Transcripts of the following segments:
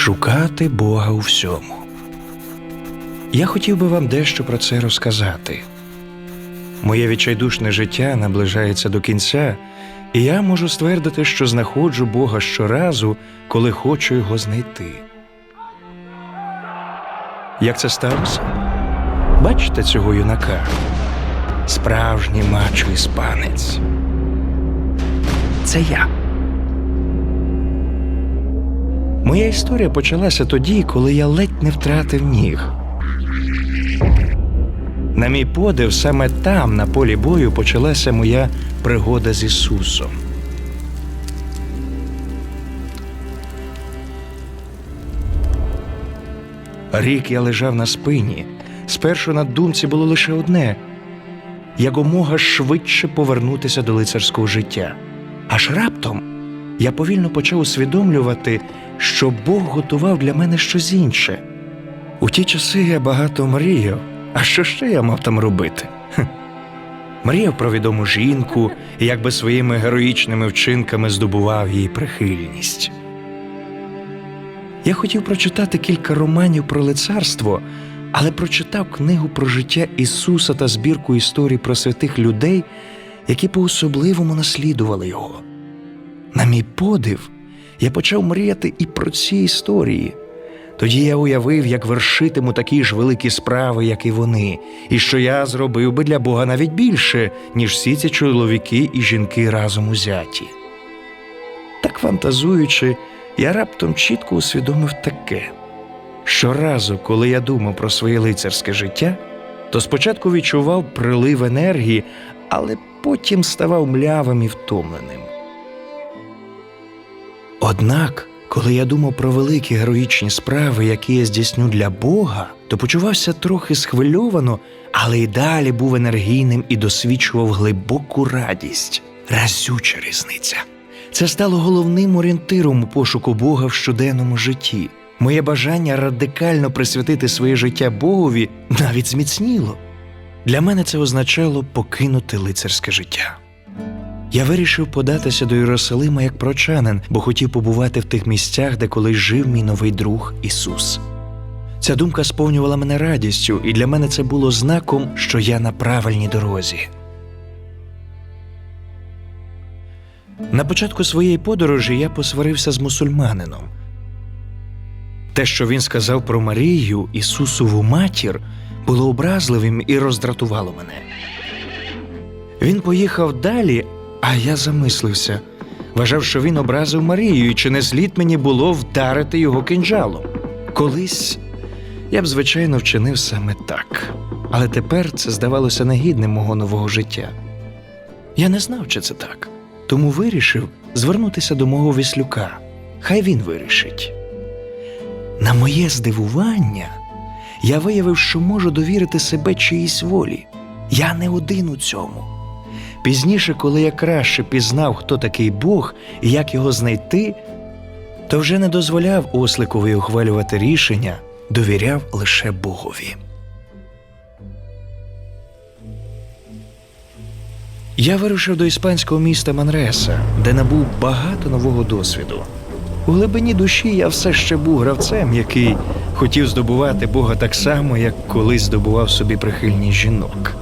шукати Бога у всьому. Я хотів би вам дещо про це розказати. Моє відчайдушне життя наближається до кінця, і я можу ствердити, що знаходжу Бога щоразу, коли хочу його знайти. Як це сталося? Бачите цього юнака? Справжній мачо іспанець. Це я. Моя історія почалася тоді, коли я ледь не втратив ніг. На мій подив, саме там, на полі бою, почалася моя пригода з Ісусом. Рік я лежав на спині. Спершу на думці було лише одне якомога швидше повернутися до лицарського життя. Аж раптом я повільно почав усвідомлювати, що Бог готував для мене щось інше. У ті часи я багато мріяв. А що ще я мав там робити? Мріяв про відому жінку і якби своїми героїчними вчинками здобував її прихильність. Я хотів прочитати кілька романів про лицарство, але прочитав книгу про життя Ісуса та збірку історій про святих людей, які по-особливому наслідували його. На мій подив, я почав мріяти і про ці історії. Тоді я уявив, як вершитиму такі ж великі справи, як і вони, і що я зробив би для Бога навіть більше, ніж всі ці чоловіки і жінки разом узяті. Так фантазуючи, я раптом чітко усвідомив таке: щоразу, коли я думав про своє лицарське життя, то спочатку відчував прилив енергії, але потім ставав млявим і втомленим. Однак, коли я думав про великі героїчні справи, які я здійсню для Бога, то почувався трохи схвильовано, але й далі був енергійним і досвідчував глибоку радість, разюча різниця. Це стало головним орієнтиром у пошуку Бога в щоденному житті. Моє бажання радикально присвятити своє життя Богові навіть зміцніло. Для мене це означало покинути лицарське життя. Я вирішив податися до Єрусалима як прочанин, бо хотів побувати в тих місцях, де колись жив мій новий друг Ісус. Ця думка сповнювала мене радістю, і для мене це було знаком, що я на правильній дорозі. На початку своєї подорожі я посварився з мусульманином. Те, що він сказав про Марію, Ісусову матір, було образливим і роздратувало мене. Він поїхав далі, а я замислився, вважав, що він образив Марію, і чи не слід мені було вдарити його кинджалом. Колись я б, звичайно, вчинив саме так, але тепер це здавалося негідним мого нового життя. Я не знав, чи це так, тому вирішив звернутися до мого віслюка. Хай він вирішить. На моє здивування, я виявив, що можу довірити себе чиїсь волі. Я не один у цьому. Пізніше, коли я краще пізнав, хто такий Бог і як його знайти, то вже не дозволяв осликові ухвалювати рішення, довіряв лише Богові. Я вирушив до іспанського міста Манреса, де набув багато нового досвіду. У глибині душі я все ще був гравцем, який хотів здобувати Бога так само, як колись здобував собі прихильність жінок.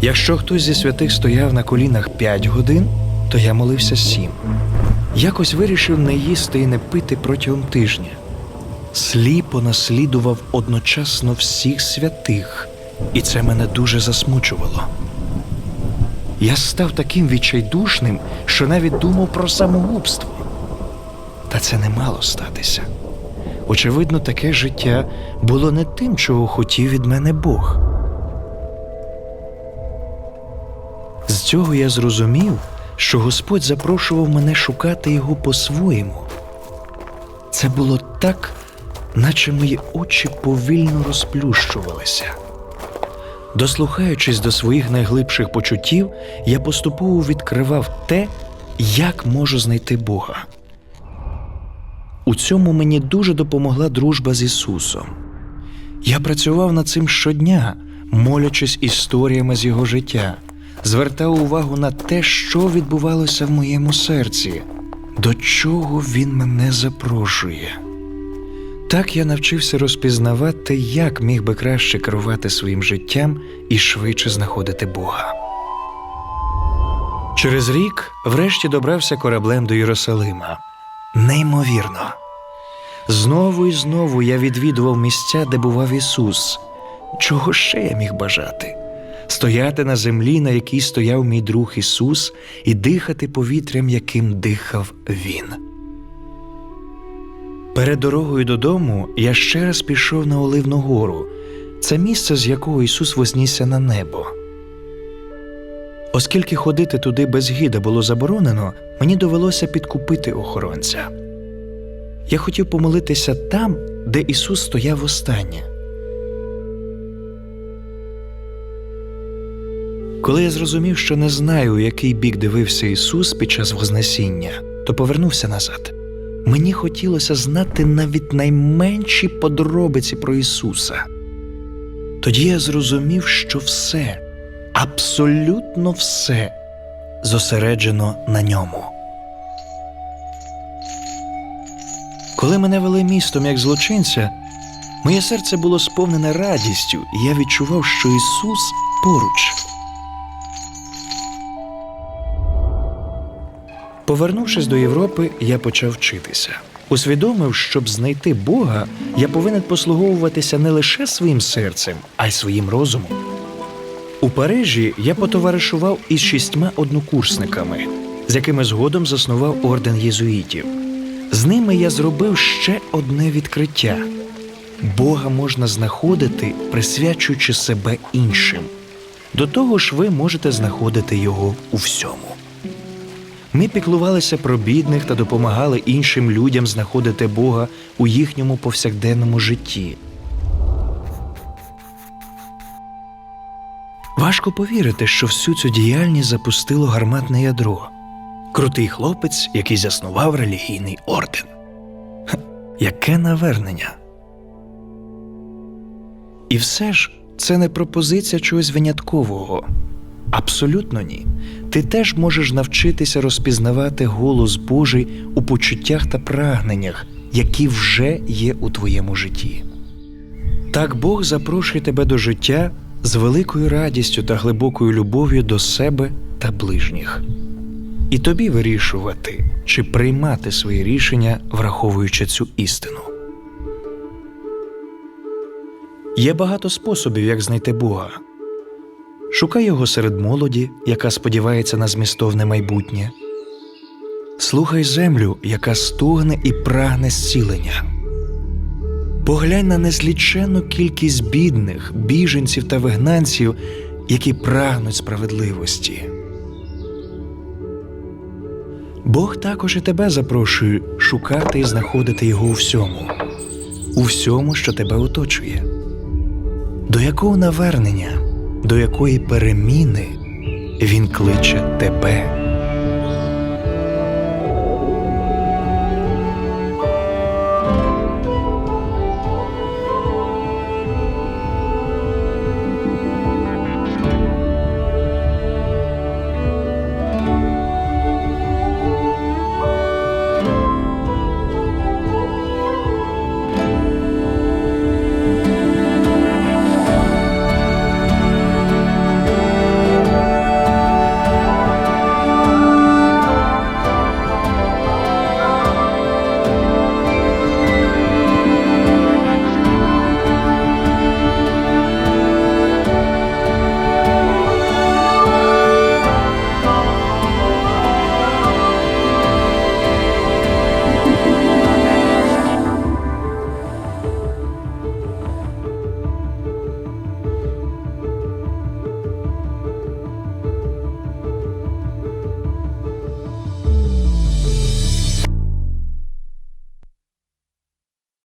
Якщо хтось зі святих стояв на колінах п'ять годин, то я молився сім. Якось вирішив не їсти і не пити протягом тижня. Сліпо наслідував одночасно всіх святих, і це мене дуже засмучувало. Я став таким відчайдушним, що навіть думав про самогубство. Та це не мало статися. Очевидно, таке життя було не тим, чого хотів від мене Бог. Цього я зрозумів, що Господь запрошував мене шукати його по-своєму. Це було так, наче мої очі повільно розплющувалися. Дослухаючись до своїх найглибших почуттів, я поступово відкривав те, як можу знайти Бога. У цьому мені дуже допомогла дружба з Ісусом. Я працював над цим щодня, молячись історіями з його життя, звертав увагу на те, що відбувалося в моєму серці, до чого він мене запрошує. Так я навчився розпізнавати, як міг би краще керувати своїм життям і швидше знаходити Бога. Через рік врешті добрався кораблем до Єрусалима. Неймовірно. Знову і знову я відвідував місця, де бував Ісус. Чого ще я міг бажати? Стояти на землі, на якій стояв мій друг Ісус, і дихати повітрям, яким дихав Він. Перед дорогою додому я ще раз пішов на Оливну гору. Це місце, з якого Ісус вознісся на небо. Оскільки ходити туди без гіда було заборонено, мені довелося підкупити охоронця. Я хотів помолитися там, де Ісус стояв останнє. Коли я зрозумів, що не знаю, у який бік дивився Ісус під час Вознесіння, то повернувся назад. Мені хотілося знати навіть найменші подробиці про Ісуса. Тоді я зрозумів, що все, абсолютно все зосереджено на ньому. Коли мене вели містом як злочинця, моє серце було сповнене радістю, і я відчував, що Ісус поруч. Повернувшись до Європи, я почав вчитися. Усвідомив, щоб знайти Бога, я повинен послуговуватися не лише своїм серцем, а й своїм розумом. У Парижі я потоваришував із шістьма однокурсниками, з якими згодом заснував орден єзуїтів. З ними я зробив ще одне відкриття: Бога можна знаходити, присвячуючи себе іншим. До того ж, ви можете знаходити його у всьому. Ми піклувалися про бідних та допомагали іншим людям знаходити Бога у їхньому повсякденному житті. Важко повірити, що всю цю діяльність запустило гарматне ядро. Крутий хлопець, який заснував релігійний орден. Ха, яке навернення. І все ж це не пропозиція чогось виняткового. Абсолютно ні. Ти теж можеш навчитися розпізнавати голос Божий у почуттях та прагненнях, які вже є у твоєму житті. Так Бог запрошує тебе до життя з великою радістю та глибокою любов'ю до себе та ближніх. І тобі вирішувати, чи приймати свої рішення, враховуючи цю істину. Є багато способів, як знайти Бога. Шукай його серед молоді, яка сподівається на змістовне майбутнє. Слухай землю, яка стогне і прагне зцілення. Поглянь на незліченну кількість бідних, біженців та вигнанців, які прагнуть справедливості. Бог також і тебе запрошує шукати і знаходити його у всьому, у всьому, що тебе оточує. До якого навернення, до якої переміни він кличе тебе.